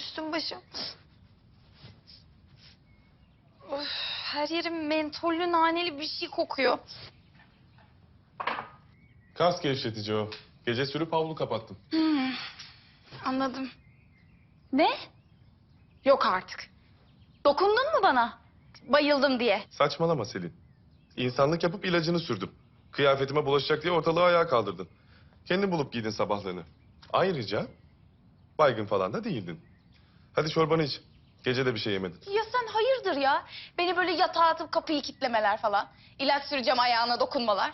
üstüm başım. Öf, her yerim mentollü naneli bir şey kokuyor. Kas gevşetici o. Gece sürüp havlu kapattım. Hmm, anladım. Ne? Yok artık. Dokundun mu bana? Bayıldım diye. Saçmalama Selin. İnsanlık yapıp ilacını sürdüm. Kıyafetime bulaşacak diye ortalığı ayağa kaldırdın. Kendin bulup giydin sabahlığını. Ayrıca baygın falan da değildin. Hadi çorbanı iç. Gece de bir şey yemedin. Ya sen hayırdır ya? Beni böyle yatağa atıp kapıyı kitlemeler falan. İlaç süreceğim ayağına dokunmalar.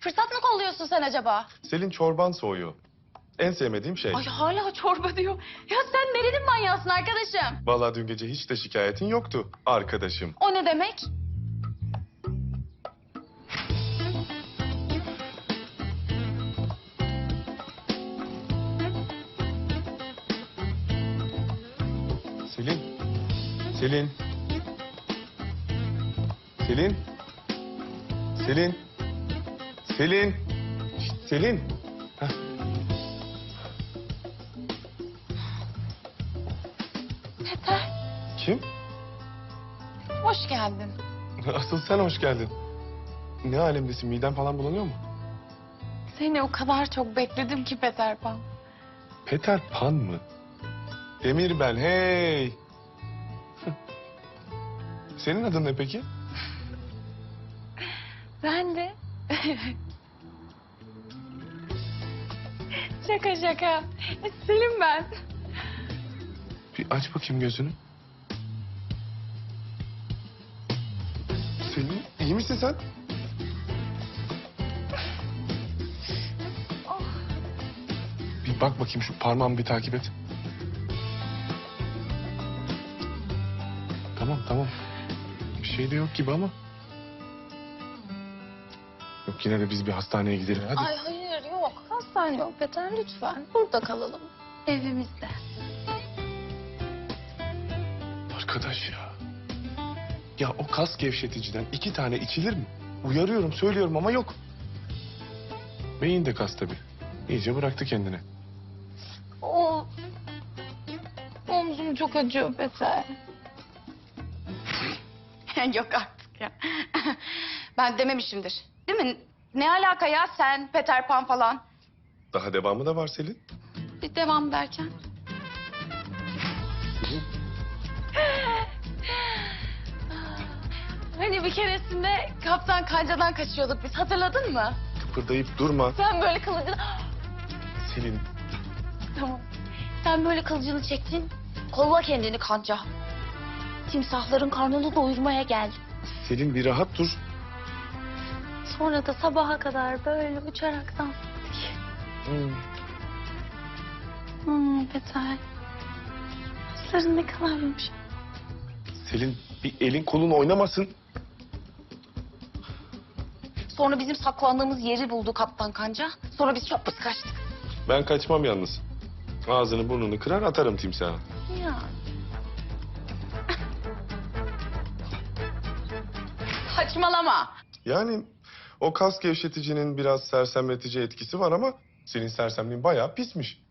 Fırsat mı kolluyorsun sen acaba? Selin çorban soğuyor. En sevmediğim şey. Ay hala çorba diyor. Ya sen nerenin manyağısın arkadaşım? Vallahi dün gece hiç de şikayetin yoktu arkadaşım. O ne demek? Selin. Selin. Selin. Selin. Şşt, Selin. Heh. Peter, Kim? hoş geldin. Asıl sen hoş geldin. Ne alemdesin? Miden falan bulanıyor mu? Seni o kadar çok bekledim ki Peter Pan. Peter Pan mı? Demir ben hey. Senin adın ne peki? Ben de. şaka şaka. Selim ben. Bir aç bakayım gözünü. Selin iyi misin sen? Oh. Bir bak bakayım şu parmağımı bir takip et. Tamam tamam. Şey de yok gibi ama. Yok yine de biz bir hastaneye gidelim hadi. Ay hayır yok. Hastane yok Peter lütfen. Burada kalalım. Evimizde. Arkadaş ya. Ya o kas gevşeticiden iki tane içilir mi? Uyarıyorum söylüyorum ama yok. Beyin de kas tabii. İyice bıraktı kendini. O... Omzum çok acıyor Peter. Yok artık ya. Ben dememişimdir. Değil mi? Ne alaka ya sen, Peter Pan falan? Daha devamı da var Selin. Bir devam derken. Hani bir keresinde Kaptan Kanca'dan kaçıyorduk biz hatırladın mı? Kıpırdayıp durma. Sen böyle kılıcını... Selin Tamam. Sen böyle kılıcını çektin. Kolla kendini kanca. Timsahların karnını doyurmaya geldim. Selin bir rahat dur. Sonra da sabaha kadar böyle uçarak dans ettik. Hmm. Hmm, Peter. Saçların ne kadar yumuşak. Selin bir elin kolun oynamasın. Sonra bizim saklandığımız yeri buldu Kaptan Kanca. Sonra biz çok kaçtık. Ben kaçmam yalnız. Ağzını burnunu kırar atarım timsaha. Ya. Saçmalama. Yani o kas gevşeticinin biraz sersemletici etkisi var ama senin sersemliğin bayağı pismiş.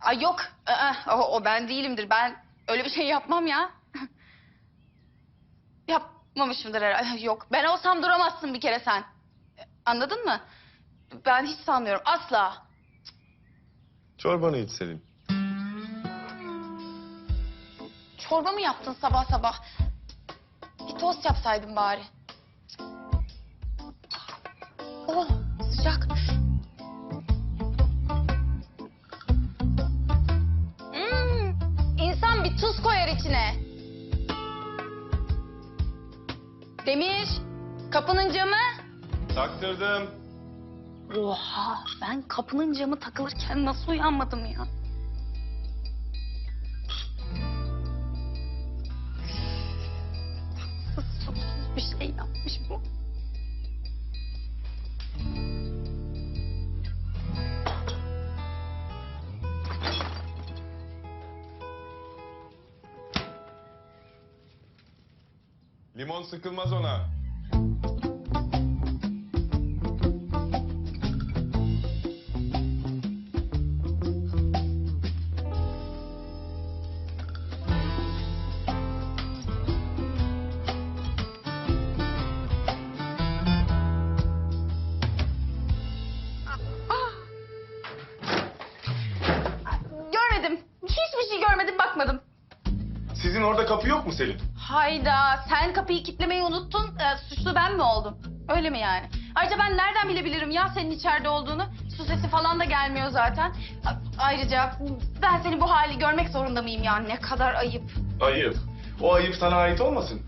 Ay yok. Aa, o, o ben değilimdir. Ben öyle bir şey yapmam ya. Yapmamışımdır herhalde. Yok. Ben olsam duramazsın bir kere sen. Anladın mı? Ben hiç sanmıyorum. Asla. Çorbanı iç Selin. Çorba mı yaptın sabah sabah? Bir tost yapsaydın bari. Demir, kapının camı. Taktırdım. Oha, ben kapının camı takılırken nasıl uyanmadım ya? Tatsız tuzsuz bir şey yapmış bu. Limon sıkılmaz ona. Kapı yok mu Selin? Hayda sen kapıyı kilitlemeyi unuttun. Ee, suçlu ben mi oldum? Öyle mi yani? Ayrıca ben nereden bilebilirim ya senin içeride olduğunu? Su sesi falan da gelmiyor zaten. A- Ayrıca ben seni bu hali görmek zorunda mıyım ya? Ne kadar ayıp. Ayıp. O ayıp sana ait olmasın.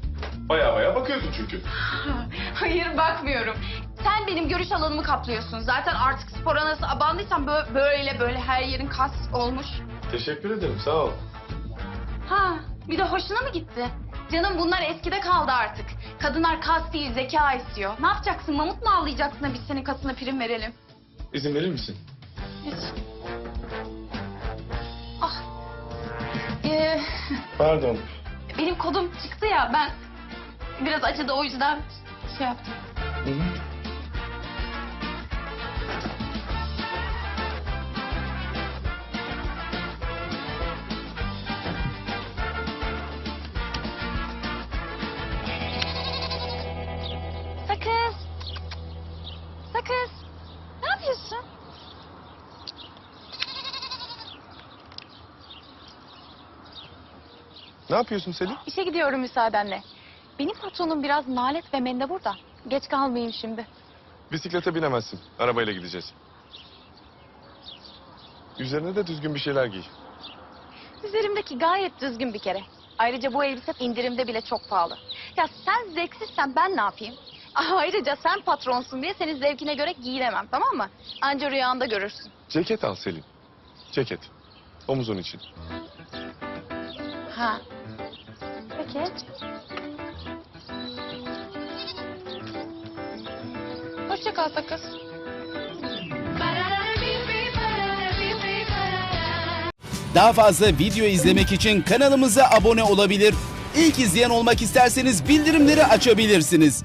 Baya baya bakıyorsun çünkü. Hayır bakmıyorum. Sen benim görüş alanımı kaplıyorsun. Zaten artık spora nasıl abandıysan bö- böyle böyle her yerin kas olmuş. Teşekkür ederim sağ ol. Ha bir de hoşuna mı gitti? Canım bunlar eskide kaldı artık. Kadınlar kas değil zeka istiyor. Ne yapacaksın? Mamut mu avlayacaksın da biz senin kasına prim verelim? İzin verir misin? Hiç. Ah. Ee, Pardon. benim kodum çıktı ya ben biraz acıdı o yüzden şey yaptım. Hı hı. Ne yapıyorsun Selin? İşe gidiyorum müsaadenle. Benim patronum biraz nalet ve mendebur da. Geç kalmayayım şimdi. Bisiklete binemezsin. Arabayla gideceğiz. Üzerine de düzgün bir şeyler giy. Üzerimdeki gayet düzgün bir kere. Ayrıca bu elbise indirimde bile çok pahalı. Ya sen zevksizsen ben ne yapayım? Ayrıca sen patronsun diye senin zevkine göre giyinemem tamam mı? Anca rüyanda görürsün. Ceket al Selin. Ceket. Omuzun için. Ha. Peki. Hoşça kal sakız. Daha fazla video izlemek için kanalımıza abone olabilir. İlk izleyen olmak isterseniz bildirimleri açabilirsiniz.